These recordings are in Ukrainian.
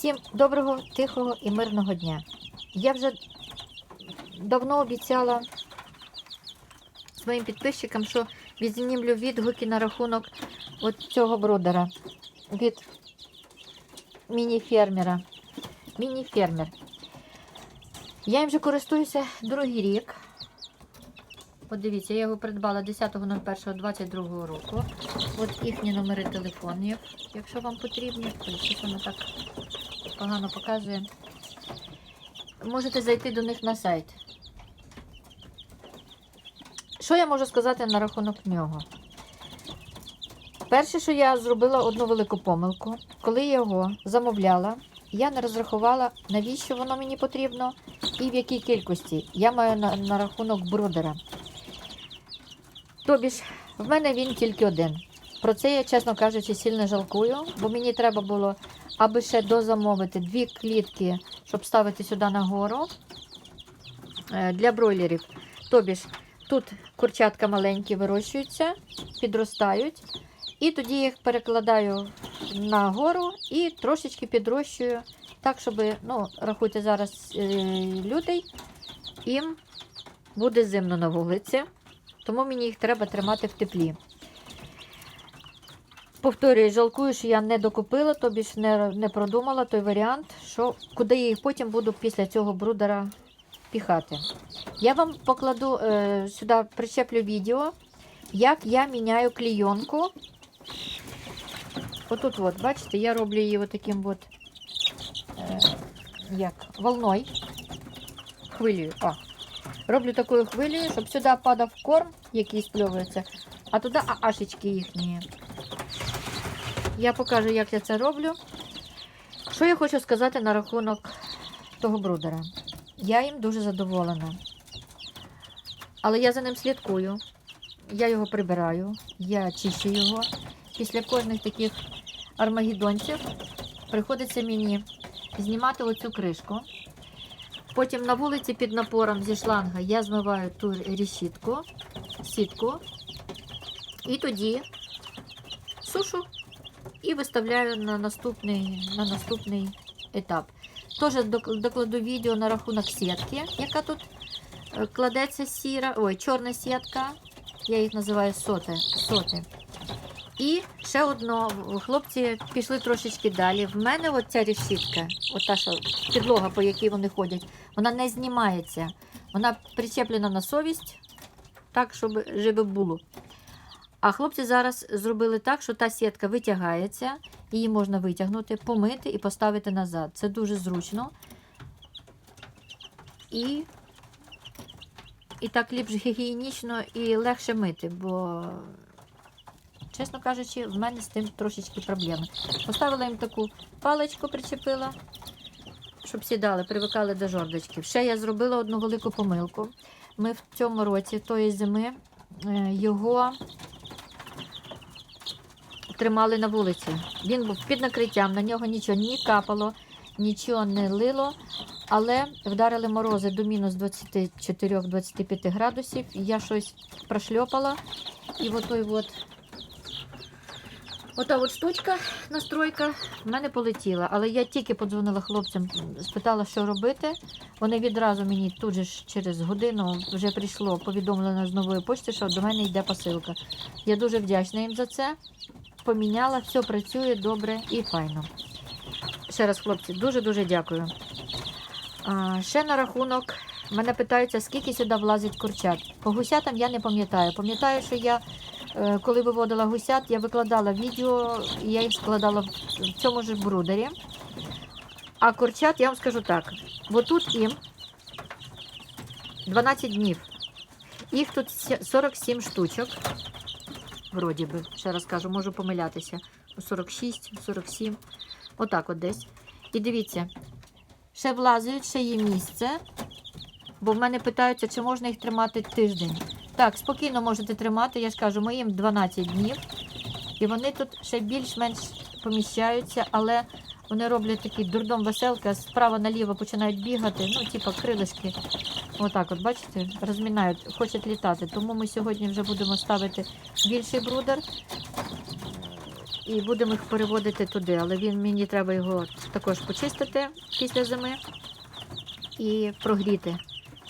Всім доброго, тихого і мирного дня. Я вже давно обіцяла своїм підписчикам, що відзнімлю відгуки на рахунок от цього бродера від міні-фермера. Міні-фермер. Я їм вже користуюся другий рік. Подивіться, я його придбала 10.01.22 року. От їхні номери телефонів, якщо вам потрібні. Щось воно так погано показує. Можете зайти до них на сайт. Що я можу сказати на рахунок нього? Перше, що я зробила одну велику помилку, коли я його замовляла, я не розрахувала, навіщо воно мені потрібно і в якій кількості. Я маю на, на рахунок бродера. Тобі ж, в мене він тільки один. Про це я, чесно кажучи, сильно жалкую, бо мені треба було, аби ще дозамовити дві клітки, щоб ставити сюди нагору е, для бройлерів. Тобі ж, тут курчатка маленькі вирощуються, підростають. І тоді їх перекладаю нагору і трошечки підрощую, так, щоб, ну, рахуйте, зараз е, лютий, їм буде зимно на вулиці, тому мені їх треба тримати в теплі. Повторюю, жалкую, що я не докупила, тобі ж не, не продумала той варіант, що куди я їх потім буду після цього брудера піхати. Я вам покладу е, сюди причеплю відео, як я міняю клійонку. Отут, от, бачите, я роблю її отаким от, е, як, волною, хвилею. О. Роблю такою хвилею, щоб сюди падав корм, який спльовується, а туди аашечки їхні. Я покажу, як я це роблю. Що я хочу сказати на рахунок того брудера. Я їм дуже задоволена. Але я за ним слідкую. Я його прибираю, я чищу його. Після кожних таких армагеддонців приходиться мені знімати оцю кришку. Потім на вулиці під напором зі шланга я змиваю ту решітку, сітку. І тоді сушу і виставляю на наступний, на наступний етап. Теж докладу відео на рахунок сітки, яка тут е, кладеться сіра, ой, чорна сітка. Я їх називаю соти. соти. І ще одно, хлопці пішли трошечки далі. В мене оця решітка, ота що підлога, по якій вони ходять, вона не знімається. Вона причеплена на совість, так, щоб живе було. А хлопці зараз зробили так, що та сітка витягається, її можна витягнути, помити і поставити назад. Це дуже зручно. І, і так ліпш гігієнічно і легше мити, бо, чесно кажучи, в мене з тим трошечки проблеми. Поставила їм таку паличку, причепила, щоб сідали, привикали до жордочків. Ще я зробила одну велику помилку. Ми в цьому році, тої зими, е, його тримали на вулиці. Він був під накриттям, на нього нічого не капало, нічого не лило, але вдарили морози до мінус 24-25 градусів. Я щось прошльопала. І отой от, ота от штучка, настройка, в мене полетіла. Але я тільки подзвонила хлопцям, спитала, що робити. Вони відразу мені тут же через годину вже прийшло повідомлення з нової почти, що до мене йде посилка. Я дуже вдячна їм за це поміняла, все працює добре і файно. Ще раз, хлопці, дуже-дуже дякую. А, ще на рахунок, мене питаються, скільки сюди влазить курчат. По гусятам я не пам'ятаю. Пам'ятаю, що я, е, коли виводила гусят, я викладала відео, я їх складала в цьому ж брудері. А курчат, я вам скажу так: отут їм 12 днів. Їх тут 47 штучок. Вроді би, ще раз кажу, можу помилятися. 46, 47. Отак от десь. І дивіться, ще влазують, ще є місце. Бо в мене питаються, чи можна їх тримати тиждень. Так, спокійно можете тримати, я ж кажу, моїм 12 днів. І вони тут ще більш-менш поміщаються, але вони роблять такий дурдом веселка, справа наліво починають бігати, ну, типа крилишки. Отак, от бачите, розмінають, хочуть літати. Тому ми сьогодні вже будемо ставити більший брудер. і будемо їх переводити туди. Але він мені треба його також почистити після зими і прогріти.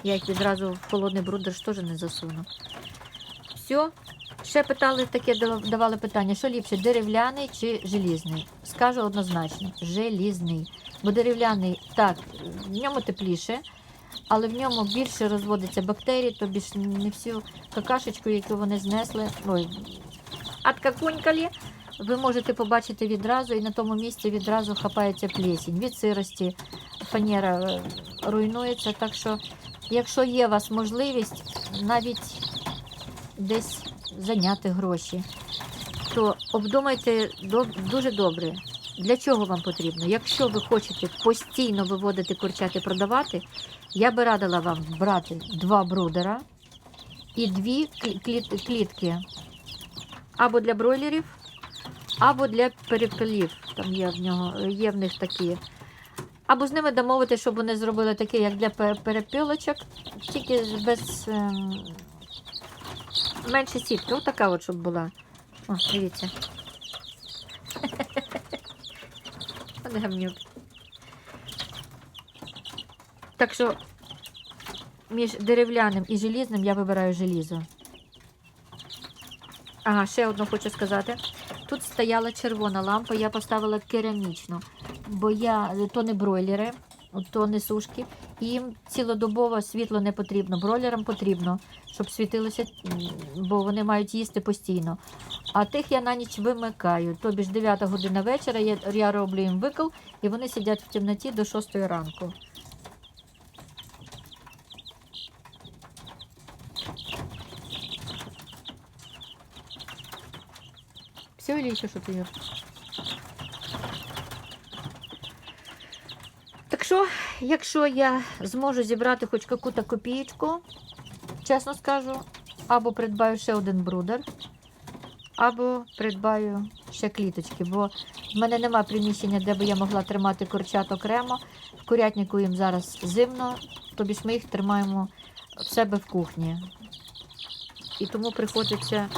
Я їх відразу в холодний брудер теж не засуну. Все. Ще питали таке, дав- давали питання, що ліпше, дерев'яний чи желізний? Скажу однозначно, желізний. Бо дерев'яний, так, в ньому тепліше, але в ньому більше розводиться бактерій, тобі ж не всю какашечку, яку вони знесли. Ой, откакунькалі, ви можете побачити відразу, і на тому місці відразу хапається плесінь. Від сирості фанера е, руйнується. Так що, якщо є у вас можливість навіть десь зайняти гроші, то обдумайте дуже добре. Для чого вам потрібно? Якщо ви хочете постійно виводити курчат і продавати, я би радила вам брати два брудера і дві клітки або для бройлерів, або для перепелів. Там є в нього, є в них такі. Або з ними домовити, щоб вони зробили таке, як для пе- перепілочок, тільки без ем, менше сітки. Ось така от, щоб була. О, дивіться. От гамнюк. Так що між дерев'яним і желізним я вибираю желізо. Ага, ще одну хочу сказати. Тут стояла червона лампа, я поставила керамічну, бо я то не бройлери, то не сушки. Їм цілодобово світло не потрібно. Бройлерам потрібно, щоб світилося, бо вони мають їсти постійно. А тих я на ніч вимикаю. Тобі ж 9 година вечора я, я роблю їм викл, і вони сидять в темноті до 6 ранку. Все или еще что-то Юр? Так що, якщо я зможу зібрати хоч яку-то копієчку, чесно скажу, або придбаю ще один брудер, або придбаю ще кліточки, бо в мене нема приміщення, де би я могла тримати курчат окремо. В курятнику їм зараз зимно, тобі ж ми їх тримаємо в себе в кухні. І тому приходиться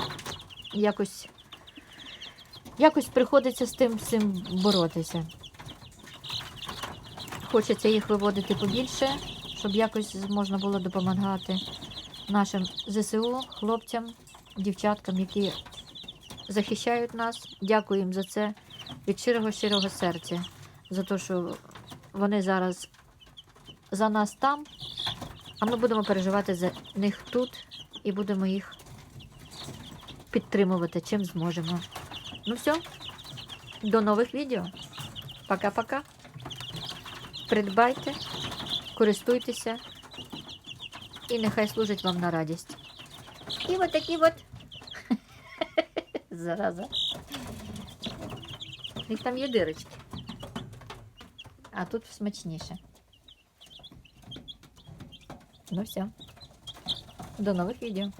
якось якось приходиться з тим всім боротися. Хочеться їх виводити побільше, щоб якось можна було допомагати нашим ЗСУ, хлопцям, дівчаткам, які захищають нас. Дякую їм за це від щирого щирого серця, за те, що вони зараз за нас там, а ми будемо переживати за них тут і будемо їх підтримувати, чим зможемо. Ну все, до нових відео. Пока-пока. Придбайте, користуйтеся і нехай служить вам на радість. І от такі от. Зараза. Них там є дирочки. А тут смачніше. Ну все. До нових відео.